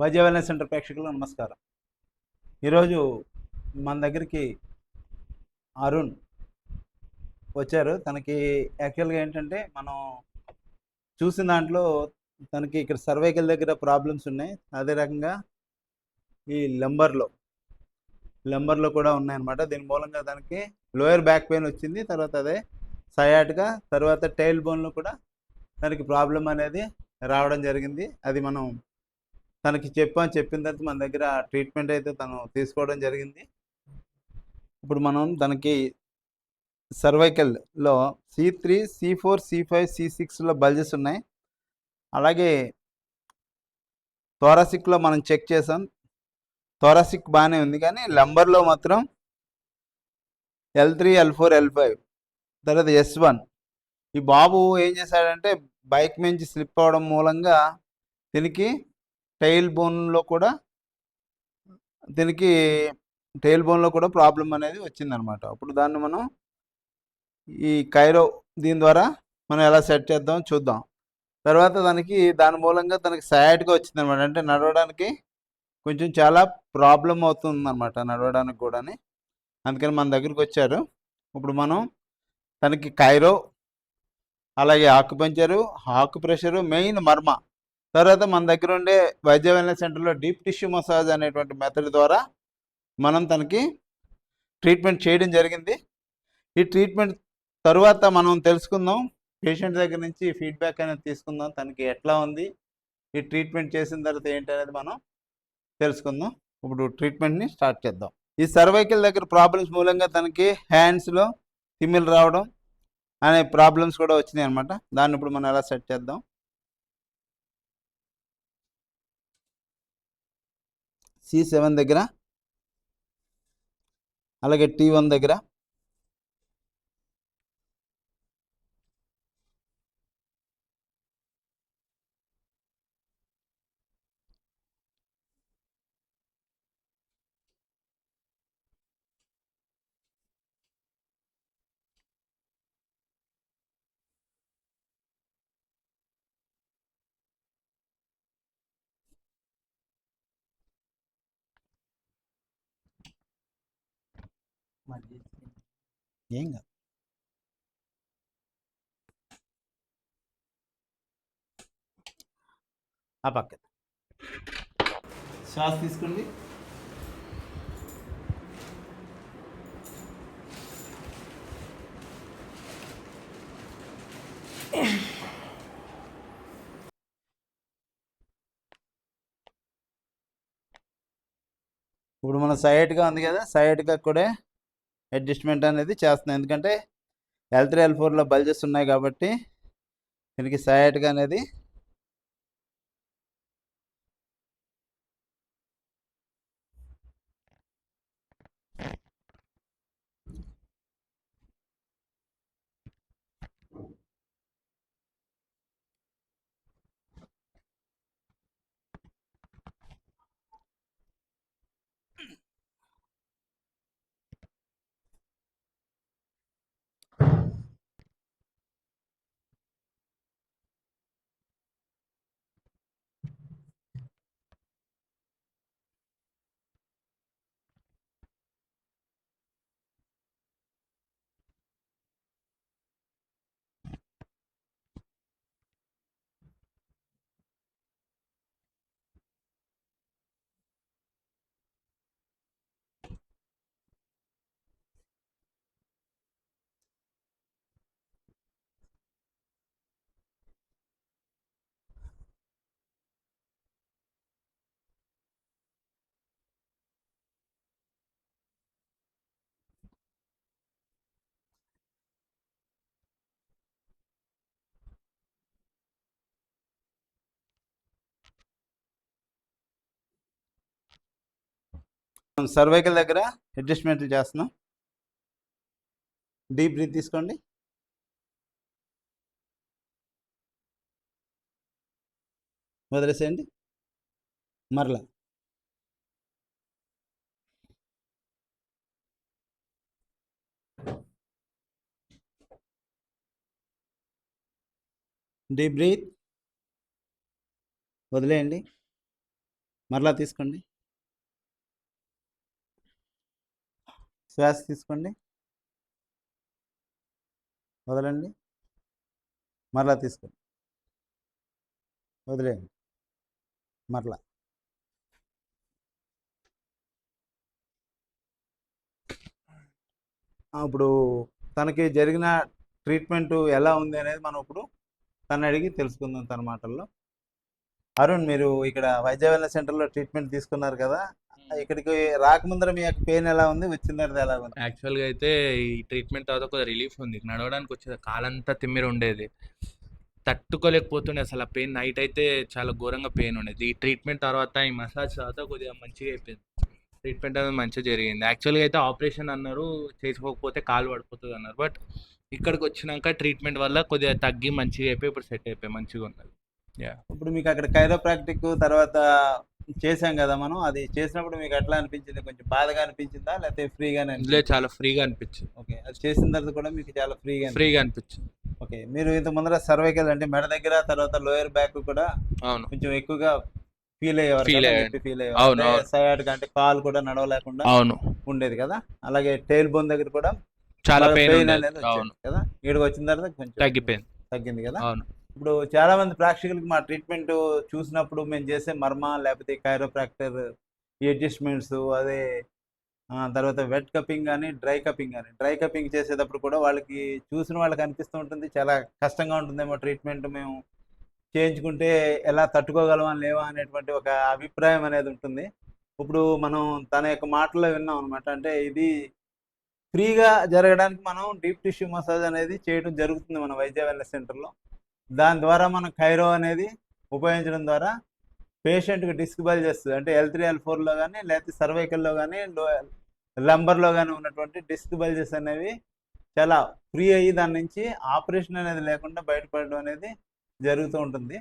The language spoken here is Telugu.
వైద్య వెల్నెస్ సెంటర్ ప్రేక్షకులకు నమస్కారం. ఈరోజు మన దగ్గరికి అరుణ్ వచ్చారు. తనకి యాక్చువల్గా ఏంటంటే మనం చూసిన దాంట్లో తనకి ఇక్కడ సర్వైకల్ దగ్గర ప్రాబ్లమ్స్ ఉన్నాయి. అదే రకంగా ఈ లంబర్లో లంబర్లో కూడా ఉన్నాయన్నమాట. దీని మూలంగా దానికి లోయర్ బ్యాక్ పెయిన్ వచ్చింది. తర్వాత అదే సయాట్గా తర్వాత టైల్ బోన్లో కూడా తనకి ప్రాబ్లం అనేది రావడం జరిగింది. అది మనం తనకి చెప్పాం చెప్పిన తర్వాత మన దగ్గర ట్రీట్మెంట్ అయితే తను తీసుకోవడం జరిగింది. ఇప్పుడు మనం తనకి సర్వైకల్లో C three C four C five C సిక్స్లో బల్జెస్ ఉన్నాయి. అలాగే థోరాసిక్లో మనం చెక్ చేసాం. థోరాసిక్ బాగానే ఉంది కానీ లంబర్లో మాత్రం L three L four L five తర్వాత ఎస్ వన్ ఈ బాబు ఏం చేశాడంటే బైక్ నుంచి స్లిప్ అవడం మూలంగా దీనికి టైల్ బోన్లో కూడా దీనికి టైల్ బోన్లో కూడా ప్రాబ్లం అనేది వచ్చిందనమాట. అప్పుడు దాన్ని మనం ఈ కైరో దీని ద్వారా మనం ఎలా సెట్ చేద్దాం చూద్దాం. తర్వాత దానికి దాని మూలంగా దానికి సయాట్గా వచ్చిందనమాట. అంటే నడవడానికి కొంచెం చాలా ప్రాబ్లం అవుతుందన్నమాట నడవడానికి కూడా అందుకని మన దగ్గరికి వచ్చారు. ఇప్పుడు మనం తనకి కైరో అలాగే ఆకుపంచరు ఆకు ప్రెషరు మెయిన్ మర్మ తర్వాత మన దగ్గర ఉండే వైద్య వెల్నెస్ సెంటర్లో డీప్ టిష్యూ మసాజ్ అనేటువంటి మెథడ్ ద్వారా మనం తనకి ట్రీట్మెంట్ చేయడం జరిగింది. ఈ ట్రీట్మెంట్ తరువాత మనం తెలుసుకుందాం పేషెంట్ దగ్గర నుంచి ఫీడ్బ్యాక్ అనేది తీసుకుందాం తనకి ఎట్లా ఉంది ఈ ట్రీట్మెంట్ చేసిన తర్వాత ఏంటి అనేది మనం తెలుసుకుందాం. ఇప్పుడు ట్రీట్మెంట్ని స్టార్ట్ చేద్దాం. ఈ సర్వైకల్ దగ్గర ప్రాబ్లమ్స్ మూలంగా తనకి హ్యాండ్స్లో తిమ్మిలు రావడం అనే ప్రాబ్లమ్స్ కూడా వచ్చినాయి అనమాట దాన్ని ఇప్పుడు మనం ఎలా సెట్ చేద్దాం? సి సెవెన్ దగ్గర అలాగే టీ వన్ దగ్గర. ఏం కాదు. ఆ పక్క. శ్వాస తీసుకోండి. ఇప్పుడు మన సైడ్గా ఉంది కదా సైడ్గా కూడా అడ్జస్ట్మెంట్ అనేది చేస్తున్నాం ఎందుకంటే ఎల్ త్రీ ఎల్ ఫోర్లో బల్జెస్ ఉన్నాయి కాబట్టి దీనికి సైడ్గా అనేది సర్వైకల్ దగ్గర అడ్జస్ట్మెంట్లు చేస్తున్నాం. డీప్ బ్రీత్ తీసుకోండి. వదిలేసేయండి. మరలా. Deep breath. వదిలేయండి. మరలా తీసుకోండి. శ్వాస తీసుకోండి. వదలండి. మరలా తీసుకోండి. వదిలేయండి. మరలా. ఇప్పుడు తనకి జరిగిన ట్రీట్మెంట్ ఎలా ఉంది అనేది మనం ఇప్పుడు తను అడిగి తెలుసుకుందాం తన మాటల్లో. అరుణ్ మీరు ఇక్కడ వైద్య వెల్నెస్ సెంటర్లో ట్రీట్మెంట్ తీసుకున్నారు కదా. ఇక్కడికి రాకముందర మీ యొక్క పెయిన్ ఎలా ఉంది? వచ్చిన తర్వాత ఎలా ఉంది? యాక్చువల్గా అయితే ఈ ట్రీట్మెంట్ తర్వాత కొద్దిగా రిలీఫ్ ఉంది. నడవడానికి వచ్చేది కాలంతా తిమ్మిరి ఉండేది. తట్టుకోలేకపోతుండే అసలు ఆ పెయిన్. నైట్ అయితే చాలా ఘోరంగా పెయిన్ ఉండేది. ఈ ట్రీట్మెంట్ తర్వాత ఈ మసాజ్ తర్వాత కొద్దిగా మంచిగా అయిపోయింది. ట్రీట్మెంట్ అనేది మంచిగా జరిగింది. యాక్చువల్గా అయితే ఆపరేషన్ అన్నారు చేసుకోకపోతే కాలు పడిపోతుంది అన్నారు బట్ ఇక్కడికి వచ్చినాక ట్రీట్మెంట్ వల్ల కొద్దిగా తగ్గి మంచిగా అయిపోయి ఇప్పుడు సెట్ అయిపోయి మంచిగా ఉన్నది. ఇప్పుడు మీకు అక్కడ కైరోప్రాక్టిక్ తర్వాత చేశాం కదా మనం. అది చేసినప్పుడు మీకు ఎట్లా అనిపించింది? కొంచెం బాధగా అనిపించిందా? లేకపోతే ఫ్రీగానే ఇందులో చాలా ఫ్రీగా అనిపించింది. ఓకే. అది చేసిన తర్వాత కూడా మీకు చాలా ఫ్రీగా ఫ్రీగా అనిపించింది. ఓకే. మీరు ఇంత ముందర సర్వైకల్ అంటే మెడ దగ్గర తర్వాత లోయర్ బ్యాక్ కూడా అవును. కొంచెం ఎక్కువగా ఫీల్ అయ్యేవారు ఫీల్ అవును, అయ్యేవారు. సయాడ్ అంటే కాలు కూడా నడవలేకుండా అవును. ఉండేది కదా? అలాగే టైల్ బోన్ దగ్గర కూడా చాలా పెయిన్ అనేది కదా? ఇక్కడికి వచ్చిన తర్వాత కొంచెం తగ్గిపోయింది. తగ్గింది కదా? అవును. ఇప్పుడు చాలా మంది ప్రేక్షకులకి మా ట్రీట్మెంట్ చూసినప్పుడు మేము చేసే మర్మ లేకపోతే కైరోప్రాక్టర్ అడ్జస్ట్మెంట్స్ అదే తర్వాత వెట్ కప్పింగ్ కానీ డ్రై కప్పింగ్ కానీ డ్రై కప్పింగ్ చేసేటప్పుడు కూడా వాళ్ళకి చూసిన వాళ్ళకి అనిపిస్తూ ఉంటుంది. చాలా కష్టంగా ఉంటుందేమో ట్రీట్మెంట్ మేము చేయించుకుంటే ఎలా తట్టుకోగలమా లేవా అనేటువంటి ఒక అభిప్రాయం అనేది ఉంటుంది. ఇప్పుడు మనం తన యొక్క మాటల్లో విన్నాం అనమాట అంటే ఇది ఫ్రీగా జరగడానికి మనం డీప్ టిష్యూ మసాజ్ అనేది చేయడం జరుగుతుంది మన వైద్య వెల్నెస్ సెంటర్లో దాని ద్వారా మనం కైరో అనేది ఉపయోగించడం ద్వారా పేషెంట్కి డిస్క్ చేస్తుంది. అంటే ఎల్ త్రీ ఎల్ ఫోర్లో కానీ లేకపోతే సర్వైకల్లో కానీ లంబర్లో కానీ ఉన్నటువంటి డిస్క్ బల్జెస్ అనేవి చాలా ఫ్రీ అయ్యి దాని నుంచి ఆపరేషన్ అనేది లేకుండా బయటపడడం అనేది జరుగుతూ ఉంటుంది.